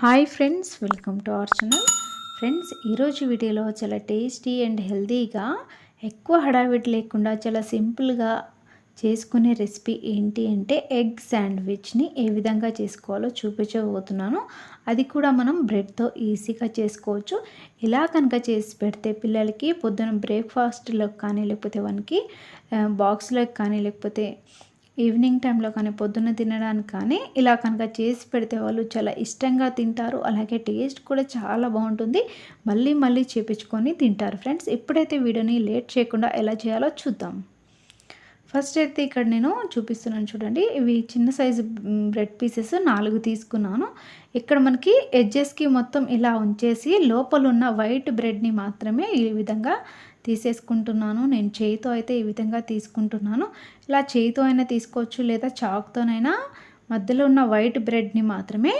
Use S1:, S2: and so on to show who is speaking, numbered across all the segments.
S1: Hi friends welcome to our channel. Friends ఈరోజు వీడియోలో చాలా టేస్టీ అండ్ హెల్తీగా ఎక్కువ హడావిడి లేకుండా చాలా సింపుల్గా చేసుకునే రెసిపీ ఏంటి అంటే ఎగ్ శాండ్విచ్ని ఏ విధంగా చేసుకోవాలో చూపించబోతున్నాను. అది కూడా మనం బ్రెడ్తో ఈజీగా చేసుకోవచ్చు. ఇలా కనుక చేసి పెడితే పిల్లలకి పొద్దున బ్రేక్ఫాస్ట్లో కానీ లేకపోతే వన్కి బాక్స్లోకి కానీ లేకపోతే ఈవినింగ్ టైంలో కానీ పొద్దున్న తినడానికి కానీ ఇలా కనుక చేసి పెడితే వాళ్ళు చాలా ఇష్టంగా తింటారు. అలాగే టేస్ట్ కూడా చాలా బాగుంటుంది. మళ్ళీ మళ్ళీ చేపించుకొని తింటారు. ఫ్రెండ్స్ ఇప్పుడైతే వీడియోని లేట్ చేయకుండా ఎలా చేయాలో చూద్దాం. ఫస్ట్ అయితే ఇక్కడ నేను చూపిస్తున్నాను చూడండి. ఇవి చిన్న సైజు బ్రెడ్ పీసెస్ నాలుగు తీసుకున్నాను. ఇక్కడ మనకి ఎడ్జెస్కి మొత్తం ఇలా ఉంచేసి లోపల ఉన్న వైట్ బ్రెడ్ని మాత్రమే ఈ విధంగా తీసేసుకుంటున్నాను. నేను చేయితో అయితే ఈ విధంగా తీసుకుంటున్నాను. ఇలా చేయితో అయినా తీసుకోవచ్చు లేదా చాక్తోనైనా. మధ్యలో ఉన్న వైట్ బ్రెడ్ని మాత్రమే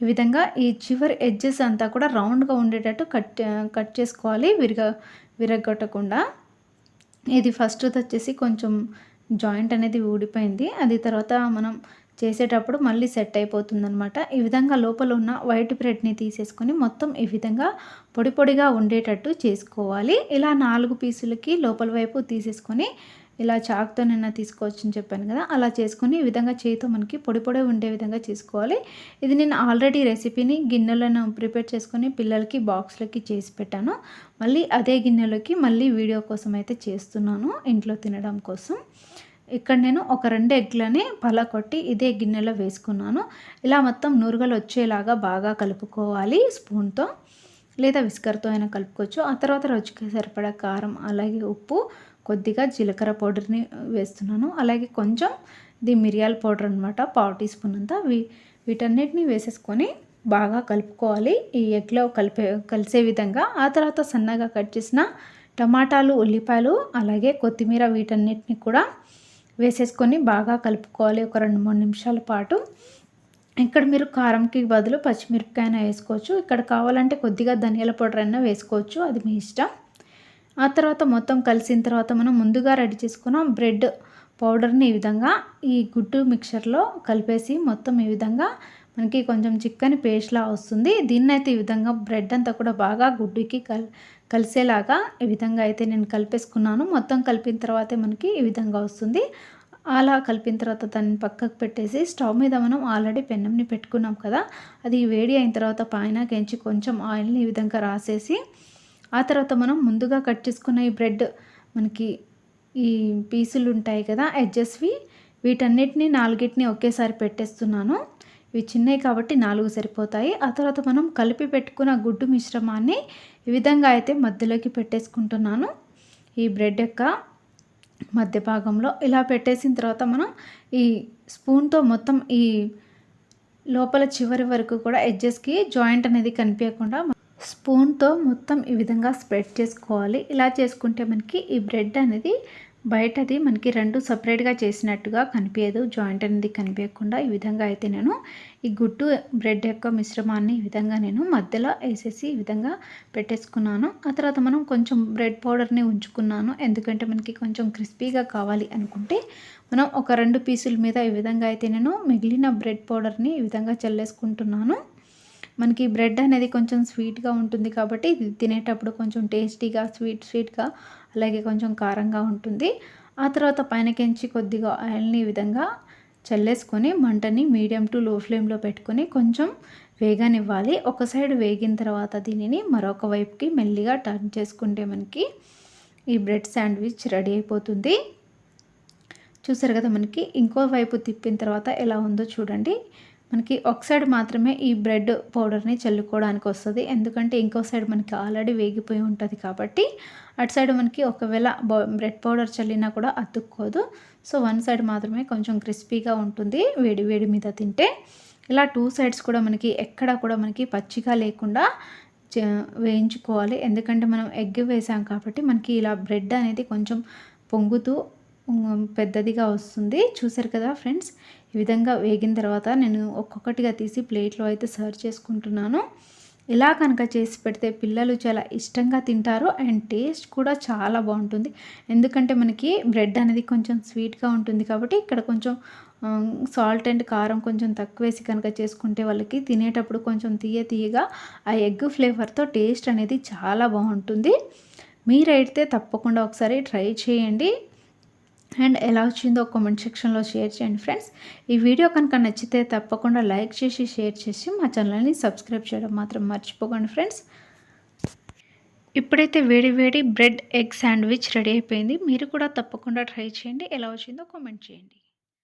S1: ఈ విధంగా ఈ చివరి ఎడ్జెస్ అంతా కూడా రౌండ్గా ఉండేటట్టు కట్ కట్ చేసుకోవాలి విరగ విరగొట్టకుండా. ఇది ఫస్ట్ వచ్చేసి కొంచెం జాయింట్ అనేది ఊడిపోయింది. అది తర్వాత మనం చేసేటప్పుడు మళ్ళీ సెట్ అయిపోతుంది అనమాట ఈ విధంగా లోపల ఉన్న వైట్ బ్రెడ్ని తీసేసుకొని మొత్తం ఈ విధంగా పొడి పొడిగా ఉండేటట్టు చేసుకోవాలి. ఇలా నాలుగు పీసులకి లోపల వైపు తీసేసుకొని ఇలా చాక్తోనైనా తీసుకోవచ్చు అని చెప్పాను కదా అలా చేసుకొని ఈ విధంగా చేతితో మనకి పొడి పొడి ఉండే విధంగా చేసుకోవాలి. ఇది నేను ఆల్రెడీ రెసిపీని గిన్నెలను ప్రిపేర్ చేసుకొని పిల్లలకి బాక్స్లోకి చేసి పెట్టాను. మళ్ళీ అదే గిన్నెలోకి మళ్ళీ వీడియో కోసం అయితే చేస్తున్నాను. ఇంట్లో తినడం కోసం. ఇక్కడ నేను ఒక రెండు ఎగ్లని పలకొట్టి ఇదే గిన్నెలో వేసుకున్నాను. ఇలా మొత్తం నూరుగలు వచ్చేలాగా బాగా కలుపుకోవాలి స్పూన్తో. లేదా విస్కర్తో అయినా కలుపుకోవచ్చు. ఆ తర్వాత రుచికి సరిపడా కారం అలాగే ఉప్పు కొద్దిగా జీలకర్ర పౌడర్ని వేస్తున్నాను. అలాగే కొంచెం ఇది మిరియాల పౌడర్ అనమాట పావు టీ స్పూన్ అంతా. వీ వీటన్నిటిని వేసేసుకొని బాగా కలుపుకోవాలి. ఈ ఎగ్లో కలిపే కలిసే విధంగా. ఆ తర్వాత సన్నగా కట్ చేసిన టమాటాలు ఉల్లిపాయలు అలాగే కొత్తిమీర వీటన్నిటిని కూడా వేసేసుకొని బాగా కలుపుకోవాలి. ఒక రెండు మూడు నిమిషాల పాటు. ఇక్కడ మీరు కారంకి బదులు పచ్చిమిరపకాయన వేసుకోవచ్చు. ఇక్కడ కావాలంటే కొద్దిగా ధనియాల పౌడర్ అయినా వేసుకోవచ్చు. అది మీ ఇష్టం. ఆ తర్వాత మొత్తం కలిసిన తర్వాత మనం ముందుగా రెడీ చేసుకున్న బ్రెడ్ పౌడర్ని ఈ విధంగా ఈ గుడ్డు మిక్చర్లో కలిపేసి మొత్తం ఈ విధంగా మనకి కొంచెం చిక్కని పేస్ట్లా వస్తుంది. దీన్ని అయితే ఈ విధంగా బ్రెడ్ అంతా కూడా బాగా గుడ్డుకి కల్ కలిసేలాగా ఈ విధంగా అయితే నేను కలిపేసుకున్నాను. మొత్తం కలిపిన తర్వాతే మనకి ఈ విధంగా వస్తుంది. అలా కలిపిన తర్వాత దాన్ని పక్కకు పెట్టేసి స్టవ్ మీద మనం ఆల్రెడీ పెన్నంని పెట్టుకున్నాం కదా అది వేడి అయిన తర్వాత పైన కెంచి కొంచెం ఆయిల్ని ఈ విధంగా రాసేసి ఆ తర్వాత మనం ముందుగా కట్ చేసుకున్న ఈ బ్రెడ్ మనకి ఈ పీసులు ఉంటాయి కదా ఎడ్జెస్వి వీటన్నిటిని నాలుగిటిని ఒకేసారి పెట్టేస్తున్నాను. ఇవి చిన్నవి కాబట్టి నాలుగు సరిపోతాయి. ఆ తర్వాత మనం కలిపి పెట్టుకున్న గుడ్డు మిశ్రమాన్ని ఈ విధంగా అయితే మధ్యలోకి పెట్టేసుకుంటున్నాను. ఈ బ్రెడ్ యొక్క మధ్య భాగంలో ఇలా పెట్టేసిన తర్వాత మనం ఈ స్పూన్తో మొత్తం ఈ లోపల చివరి వరకు కూడా ఎడ్జెస్కి జాయింట్ అనేది కనిపించకుండా స్పూన్తో మొత్తం ఈ విధంగా స్ప్రెడ్ చేసుకోవాలి. ఇలా చేసుకుంటే మనకి ఈ బ్రెడ్ అనేది బయటది మనకి రెండు సపరేట్గా చేసినట్టుగా కనిపించదు జాయింట్ అనేది కనిపించకుండా ఈ విధంగా అయితే నేను ఈ గుడ్డు బ్రెడ్ యొక్క మిశ్రమాన్ని ఈ విధంగా నేను మధ్యలో వేసేసి ఈ విధంగా పెట్టేసుకున్నాను. ఆ తర్వాత మనం కొంచెం బ్రెడ్ పౌడర్ని ఉంచుకున్నాను. ఎందుకంటే మనకి కొంచెం క్రిస్పీగా కావాలి అనుకుంటే మనం ఒక రెండు పీసుల మీద ఈ విధంగా అయితే నేను మిగిలిన బ్రెడ్ పౌడర్ని ఈ విధంగా చల్లేసుకుంటున్నాను. మనకి బ్రెడ్ అనేది కొంచెం స్వీట్గా ఉంటుంది కాబట్టి ఇది తినేటప్పుడు కొంచెం టేస్టీగా స్వీట్ స్వీట్గా అలాగే కొంచెం కారంగా ఉంటుంది. ఆ తర్వాత పైనకించి కొద్దిగా ఆయిల్ని ఈ విధంగా చల్లేసుకొని మంటని మీడియం టు లో ఫ్లేమ్లో పెట్టుకొని కొంచెం వేగనివ్వాలి. ఒక సైడ్ వేగిన తర్వాత దీనిని మరొక వైపుకి మెల్లిగా టర్న్ చేసుకుంటే మనకి ఈ బ్రెడ్ శాండ్విచ్ రెడీ అయిపోతుంది. చూసారు కదా మనకి ఇంకో వైపు తిప్పిన తర్వాత ఎలా ఉందో చూడండి. మనకి ఒక సైడ్ మాత్రమే ఈ బ్రెడ్ పౌడర్ని చల్లుకోవడానికి వస్తుంది. ఎందుకంటే ఇంకో సైడ్ మనకి ఆల్రెడీ వేగిపోయి ఉంటుంది కాబట్టి అటు సైడ్ మనకి ఒకవేళ బ్రెడ్ పౌడర్ చల్లినా కూడా అతుక్కోదు. సో వన్ సైడ్ మాత్రమే కొంచెం క్రిస్పీగా ఉంటుంది వేడి వేడి మీద తింటే. ఇలా టూ సైడ్స్ కూడా మనకి ఎక్కడ కూడా మనకి పచ్చిగా లేకుండా వేయించుకోవాలి. ఎందుకంటే మనం ఎగ్ వేసాం కాబట్టి మనకి ఇలా బ్రెడ్ అనేది కొంచెం పొంగుతూ పెద్దదిగా వస్తుంది. చూసారు కదా ఫ్రెండ్స్? ఈ విధంగా వేగిన తర్వాత నేను ఒక్కొక్కటిగా తీసి ప్లేట్లో అయితే సర్వ్ చేసుకుంటున్నాను. ఇలా కనుక చేసి పెడితే పిల్లలు చాలా ఇష్టంగా తింటారు అండ్ టేస్ట్ కూడా చాలా బాగుంటుంది. ఎందుకంటే మనకి బ్రెడ్ అనేది కొంచెం స్వీట్గా ఉంటుంది కాబట్టి ఇక్కడ కొంచెం సాల్ట్ అండ్ కారం కొంచెం తక్కువ వేసి కనుక చేసుకుంటే వాళ్ళకి తినేటప్పుడు కొంచెం తీయ తీయగా ఆ ఎగ్ ఫ్లేవర్తో టేస్ట్ అనేది చాలా బాగుంటుంది. మీరైతే తప్పకుండా ఒకసారి ట్రై చేయండి. అండ్ ఎలా వచ్చిందో కామెంట్ సెక్షన్లో షేర్ చేయండి ఫ్రెండ్స్ ఈ వీడియో కనుక నచ్చితే తప్పకుండా లైక్ చేసి షేర్ చేసి మా ఛానల్ని సబ్స్క్రైబ్ చేయడం మాత్రం మర్చిపోకండి ఫ్రెండ్స్ ఇప్పుడైతే వేడి వేడి బ్రెడ్ ఎగ్ శాండ్విచ్ రెడీ అయిపోయింది. మీరు కూడా తప్పకుండా ట్రై చేయండి. ఎలా వచ్చిందో కామెంట్ చేయండి.